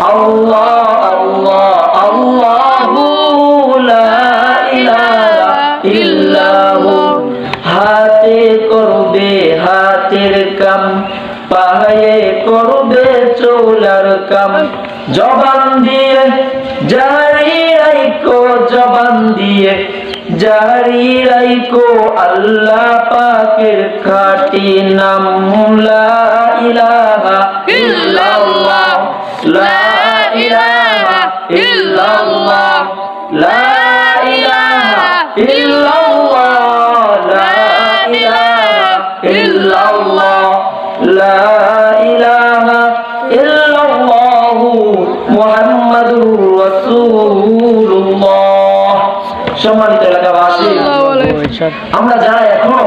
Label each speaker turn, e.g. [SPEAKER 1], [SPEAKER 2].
[SPEAKER 1] আল্লাহ আল্লাহ, আল্লাহু লা ইলাহা ইল্লাহু। হাতে করবে হাতের কাম, পায়ে করবে চোলার কাম। জবান দিয়ে, জারি রাইকো জবান দিয়ে। জারি রাইকো আল্লাহ পাকের খাটি নাম। লা ইলাহা ইল্লাল্লাহ মুহাম্মাদুর রাসূলুল্লাহ সম্মানিত এলাকাবাসী। আমরা যারা এখনও